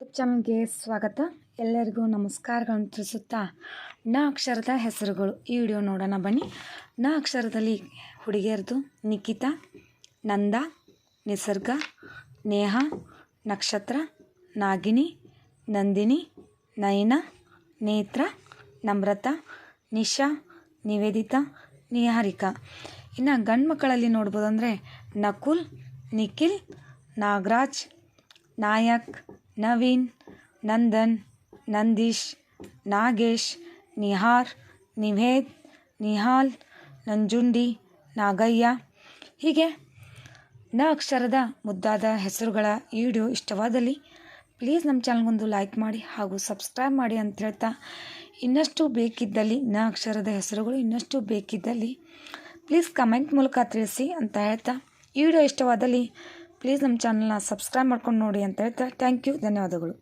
YouTube ಚಾನಲ್ಗೆ ಸ್ವಾಗತ. ಎಲ್ಲರಿಗೂ ನಮಸ್ಕಾರಗಳನ್ನು ತಿಳಿಸುತ್ತಾ ನ ಅಕ್ಷರದ ಹೆಸರುಗಳು ಈ ವಿಡಿಯೋ ನೋಡೋಣ ಬನ್ನಿ. ನ ಅಕ್ಷರದಲ್ಲಿ ಹುಡುಗಿಯರದು ನಿಖಿತಾ ನಂದ, ನಿಸರ್ಗ, ನೇಹ, ನಕ್ಷತ್ರ, ನಾಗಿನಿ, ನಂದಿನಿ, ನಯನ, ನೇತ್ರ, ನಮ್ರತ, ನಿಶಾ, ನಿವೇದಿತಾ, ನಿಹಾರಿಕಾ. ಇನ್ನು ಗಂಡು ಮಕ್ಕಳಲ್ಲಿ ನೋಡ್ಬೋದು ಅಂದರೆ ನಕುಲ್, ನಿಖಿಲ್, ನಾಗರಾಜ್, ನಾಯಕ್ ನವೀನ್, ನಂದನ್, ನಂದೀಶ್, ನಾಗೇಶ್, ನಿಹಾರ್, ನಿವೇದ್, ನಿಹಾಲ್, ನಂಜುಂಡಿ, ನಾಗಯ್ಯ. ಹೀಗೆ ನ ಅಕ್ಷರದ ಮುದ್ದಾದ ಹೆಸರುಗಳ ವಿಡಿಯೋ ಇಷ್ಟವಾದಲ್ಲಿ ಪ್ಲೀಸ್ ನಮ್ಮ ಚಾನಲ್ಗೊಂದು ಲೈಕ್ ಮಾಡಿ ಹಾಗೂ ಸಬ್ಸ್ಕ್ರೈಬ್ ಮಾಡಿ ಅಂತ ಹೇಳ್ತಾ ಇನ್ನಷ್ಟು ಬೇಕಿದ್ದಲ್ಲಿ ನ ಅಕ್ಷರದ ಹೆಸರುಗಳು ಇನ್ನಷ್ಟು ಬೇಕಿದ್ದಲ್ಲಿ ಪ್ಲೀಸ್ ಕಮೆಂಟ್ ಮೂಲಕ ತಿಳಿಸಿ ಅಂತ ಹೇಳ್ತಾ ಈ ವಿಡಿಯೋ ಇಷ್ಟವಾದಲ್ಲಿ ಪ್ಲೀಸ್ ನಮ್ಮ ಚಾನಲ್ನ ಸಬ್ಸ್ಕ್ರೈಬ್ ಮಾಡ್ಕೊಂಡು ನೋಡಿ ಅಂತ ಹೇಳ್ತಾ ಥ್ಯಾಂಕ್ ಯು ಧನ್ಯವಾದಗಳು.